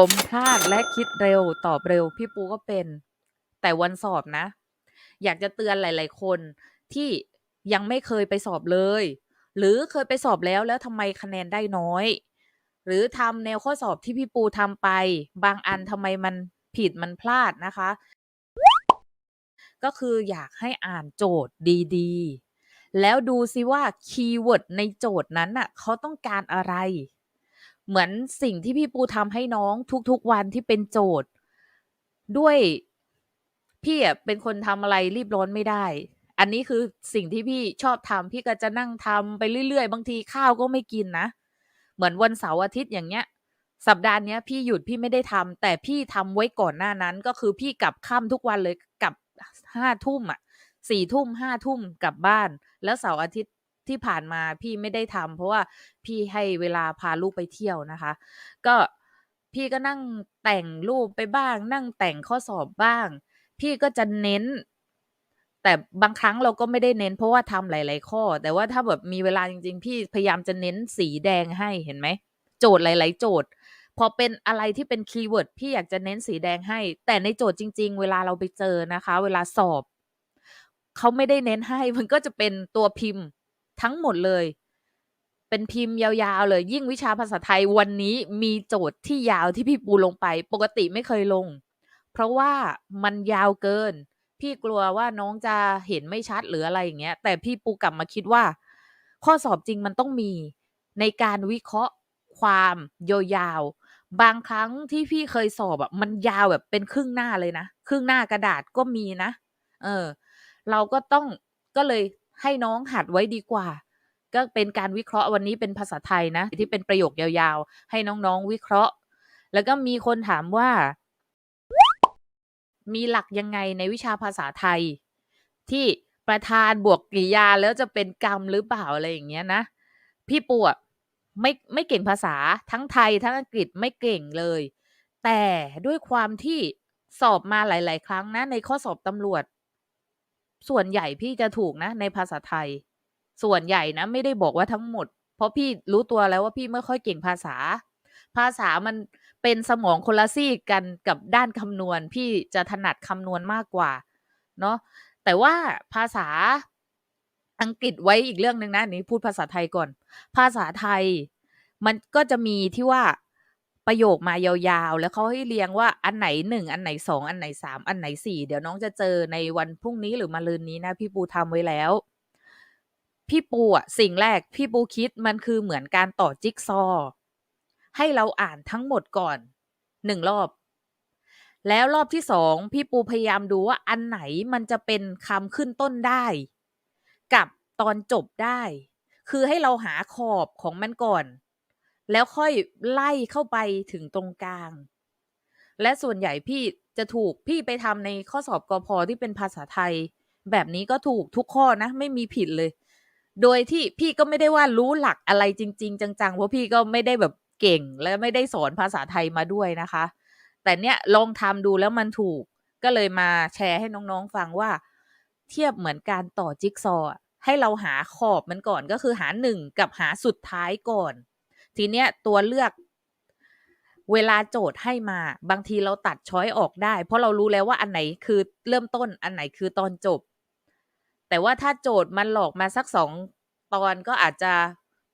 ผมพลาดและคิดเร็วตอบเร็ว พี่ปูก็เป็น แต่วันสอบนะ อยากจะเตือนหลาย ๆ คนที่ยังไม่เคยไปสอบเลย หรือเคยไปสอบแล้วแล้วทำไมคะแนนได้น้อย หรือทำแนวข้อสอบที่พี่ปูทำไป บางอันทำไมมันผิดมันพลาดนะคะ ก็คืออยากให้อ่านโจทย์ดีๆ แล้วดูซิว่าคีย์เวิร์ดในโจทย์นั้นน่ะเขาต้องการอะไร เหมือนสิ่งที่พี่ปูทำให้น้องทุกๆวันที่เป็นโจทย์ ด้วยพี่อะเป็นคนทำอะไรรีบร้อนไม่ได้ อันนี้คือสิ่งที่พี่ชอบทำพี่ก็จะนั่งทำไปเรื่อยๆ บางทีข้าวก็ไม่กินนะ เหมือนวันเสาร์อาทิตย์อย่างเงี้ย สัปดาห์เนี้ย พี่หยุดพี่ไม่ได้ทำแต่พี่ทำไว้ก่อนหน้านั้น ก็คือพี่กลับค่ำทุกวันเลยกลับ5ทุ่มอะ4ทุ่ม5ทุ่มกลับบ้าน แล้วเสาร์อาทิตย์ ที่ผ่านมาพี่ไม่ได้ทำเพราะว่าพี่ให้เวลาพาลูกไปเที่ยวนะคะ ก็พี่ก็นั่งแต่งรูปไปบ้าง นั่งแต่งข้อสอบบ้าง พี่ก็จะเน้น แต่บางครั้งเราก็ไม่ได้เน้น เพราะว่าทำหลาย ๆ ข้อ แต่ว่าถ้าแบบมีเวลาจริง ๆ พี่พยายามจะเน้นสีแดงให้เห็นไหม โจทย์หลาย ๆ โจทย์พอเป็นอะไรที่เป็นคีย์เวิร์ดพี่อยากจะเน้นสีแดงให้ แต่ในโจทย์จริง ๆ เวลาเราไปเจอนะคะ เวลาสอบ เขาไม่ได้เน้นให้ มันก็จะเป็นตัวพิมพ์ ทั้งหมดเลย เป็นพิมพ์ยาวๆเลย ยิ่งวิชาภาษาไทยวันนี้มีโจทย์ที่ยาวที่พี่ปูลงไป ปกติไม่เคยลง เพราะว่ามันยาวเกิน พี่กลัวว่าน้องจะเห็นไม่ชัดหรืออะไรอย่างเงี้ย แต่พี่ปูกลับมาคิดว่า ข้อสอบจริงมันต้องมีในการวิเคราะห์ความยาวๆ บางครั้งที่พี่เคยสอบอะมันยาวแบบเป็นครึ่งหน้าเลยนะ ครึ่งหน้ากระดาษก็มีนะ เออ เราก็ต้องก็เลย ให้น้องหัดไว้ดีกว่า ก็เป็นการวิเคราะห์วันนี้เป็นภาษาไทยนะ ที่เป็นประโยคยาวๆ ให้น้องๆวิเคราะห์ แล้วก็มีคนถามว่า มีหลักยังไงในวิชาภาษาไทย ที่ประธานบวกกริยาแล้วจะเป็นกรรมหรือเปล่าอะไรอย่างเงี้ยนะ พี่ปูอะไม่ไม่เก่งภาษาทั้งไทยทั้งอังกฤษไม่เก่งเลย แต่ด้วยความที่สอบมาหลาย ๆ ครั้งนะในข้อสอบตำรวจ ส่วนใหญ่พี่จะถูกนะ ในภาษาไทย ส่วนใหญ่นะ ไม่ได้บอกว่าทั้งหมด เพราะพี่รู้ตัวแล้วว่าพี่ไม่ค่อยเก่งภาษา ภาษามันเป็นสมองคนละซีกกันกับด้านคำนวณ พี่จะถนัดคำนวณมากกว่า เนาะแต่ว่าภาษาอังกฤษไว้อีกเรื่องหนึ่งนะอันนี้พูดภาษาไทยก่อน ภาษาไทย มันก็จะมีที่ว่า ประโยคมายาวๆ แล้วเขาให้เรียงว่าอันไหน1อันไหน2อันไหน3อันไหน4เดี๋ยวน้องจะเจอในวันพรุ่งนี้หรือมะรืนนี้นะ พี่ปูทำไว้แล้ว พี่ปูอะสิ่งแรกพี่ปูคิดมันคือเหมือนการต่อจิ๊กซอว์ให้เราอ่านทั้งหมดก่อน1รอบ แล้วรอบที่2พี่ปูพยายามดูว่าอันไหนมันจะเป็นคำขึ้นต้นได้ กับตอนจบได้ คือให้เราหาขอบของมันก่อน แล้วค่อยไล่เข้าไปถึงตรงกลาง และส่วนใหญ่พี่จะถูกพี่ไปทำในข้อสอบกพ.ที่เป็นภาษาไทย แบบนี้ก็ถูกทุกข้อนะ ไม่มีผิดเลย โดยที่พี่ก็ไม่ได้ว่ารู้หลักอะไรจริง ๆ จังๆ เพราะพี่ก็ไม่ได้แบบเก่งและไม่ได้สอนภาษาไทยมาด้วยนะคะ แต่เนี่ยลองทำดูแล้วมันถูกก็เลยมาแชร์ให้น้องๆฟังว่า เทียบเหมือนการต่อจิ๊กซอว์ให้เราหาขอบมันก่อนก็คือหา1กับหาสุดท้ายก่อน ทีเนี้ยตัวเลือก เวลาโจทย์ให้มา บางทีเราตัดช้อยออกได้ เพราะเรารู้แล้วว่าอันไหนคือเริ่มต้นอันไหนคือตอนจบ แต่ว่าถ้าโจทย์มันหลอกมาสัก2ตอนก็อาจจะ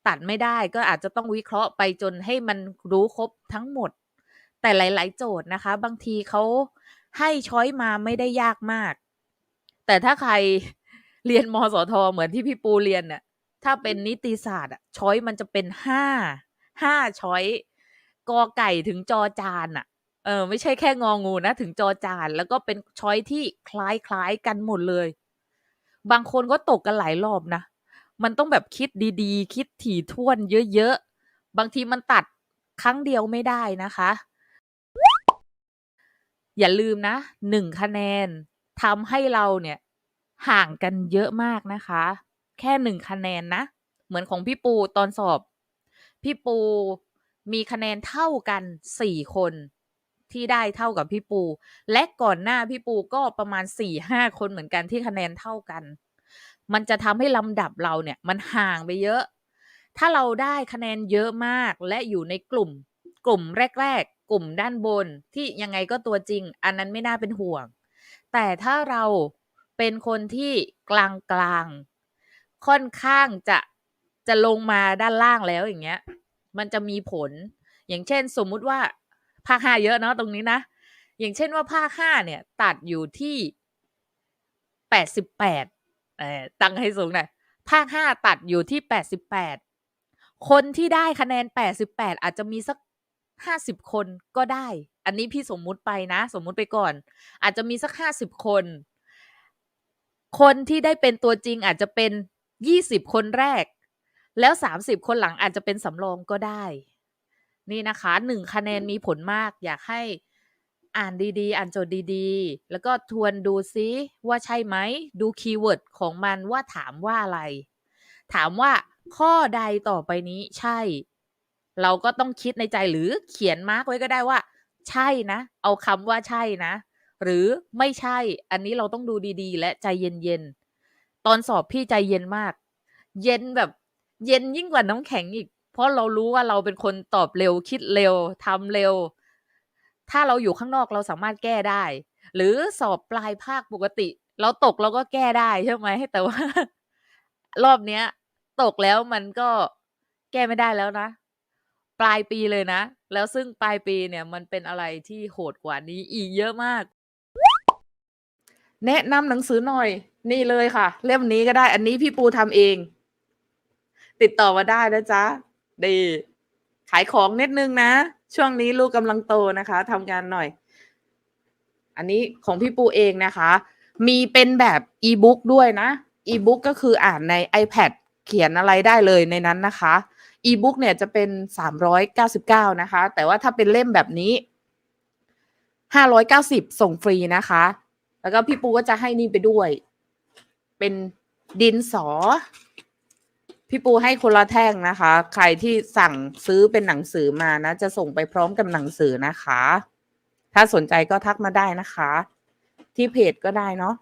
ตัดไม่ได้ ก็อาจจะต้องวิเคราะห์ไปจนให้มันรู้ครบทั้งหมด แต่หลาย ๆ โจทย์นะคะ บางทีเขาให้ช้อยมาไม่ได้ยากมาก แต่ถ้าใครเรียนมสท.เหมือนที่พี่ปูเรียนน่ะถ้าเป็นนิติศาสตร์อะชอยมันจะเป็นห้า 5 5ชอยกอไก่ถึงจอจานน่ะเออ ไม่ใช่แค่งองูนะถึงจอจาน แล้วก็เป็นช้อยที่คล้ายๆกันหมดเลย บางคนก็ตกกันหลายรอบนะมันต้องแบบคิดดีๆ คิดถี่ถ้วนเยอะๆ บางทีมันตัดครั้งเดียวไม่ได้นะคะ อย่าลืมนะ1คะแนนทำให้เราเนี่ยห่างกันเยอะมากนะคะ แค่1คะแนนนะ เหมือนของพี่ปูตอนสอบ พี่ปูมีคะแนนเท่ากัน4คนที่ได้เท่ากับพี่ปู และก่อนหน้าพี่ปูก็ประมาณ4-5คนเหมือนกันที่คะแนนเท่ากัน มันจะทำให้ลำดับเราเนี่ยมันห่างไปเยอะ ถ้าเราได้คะแนนเยอะมากและอยู่ในกลุ่ม กลุ่มแรก ๆ กลุ่มด้านบนที่ยังไงก็ตัวจริง อันนั้นไม่น่าเป็นห่วง แต่ถ้าเราเป็นคนที่กลางๆค่อนข้างจะ จะลงมาด้านล่างแล้วอย่างเงี้ย มันจะมีผล อย่างเช่น สมมุติว่าภาคห้าเยอะเนาะตรงนี้นะ อย่างเช่นว่าภาคห้าเนี่ย ตัดอยู่ที่แปดสิบแปดเออตั้งให้สูงหน่อยภาคห้าตัดอยู่ที่แปดสิบแปดคนที่ได้คะแนนแปดสิบแปดอาจจะมีสักห้าสิบคนก็ได้ อันนี้พี่สมมุติไปนะ สมมุติไปก่อน อาจจะมีสักห้าสิบคน คนที่ได้เป็นตัวจริงอาจจะเป็นยี่สิบคนแรก แล้วสามสิบคนหลังอาจจะเป็นสำรองก็ได้ นี่นะคะหนึ่งคะแนนมีผลมาก อยากให้อ่านดีๆ อ่านโจทย์ดีๆ แล้วก็ทวนดูซิว่าใช่ไหม ดูคีย์เวิร์ดของมันว่าถามว่าอะไร ถามว่าข้อใดต่อไปนี้ใช่ เราก็ต้องคิดในใจหรือเขียนมาร์กไว้ก็ได้ว่า ใช่นะ เอาคำว่าใช่นะ หรือไม่ใช่ อันนี้เราต้องดูดีๆ และใจเย็นๆ ตอนสอบพี่ใจเย็นมาก เย็นแบบ เย็นยิ่งกว่าน้ำแข็งอีก เพราะเรารู้ว่าเราเป็นคนตอบเร็วคิดเร็วทำเร็ว ถ้าเราอยู่ข้างนอกเราสามารถแก้ได้ หรือสอบปลายภาคปกติ เราตกเราก็แก้ได้ใช่ไหมแต่ว่า รอบเนี้ย ตกแล้วมันก็แก้ไม่ได้แล้วนะ ปลายปีเลยนะ แล้วซึ่งปลายปีเนี่ยมันเป็นอะไรที่โหดกว่านี้อีกเยอะมาก แนะนำหนังสือหน่อย นี่เลยค่ะ เล่มนี้ก็ได้อันนี้พี่ปูทำเอง ติดต่อมาได้นะจ๊ะดีขายของนิดนึงนะ ช่วงนี้ลูกกำลังโตนะคะทำงานหน่อย อันนี้ของพี่ปูเองนะคะ มีเป็นแบบอีบุ๊กด้วยนะอีบุ๊กก็คืออ่านใน iPad เขียนอะไรได้เลยในนั้นนะคะอีบุ๊กเนี่ยจะเป็น 399 นะคะ แต่ว่าถ้าเป็นเล่มแบบนี้ 590 ส่งฟรีนะคะ แล้วก็พี่ปูก็จะให้นี่ไปด้วย เป็นดินสอ พี่ปูให้คนละแท่งนะคะ ใครที่สั่งซื้อเป็นหนังสือมานะ จะส่งไปพร้อมกับหนังสือนะคะ ถ้าสนใจก็ทักมาได้นะคะ ที่เพจก็ได้เนาะ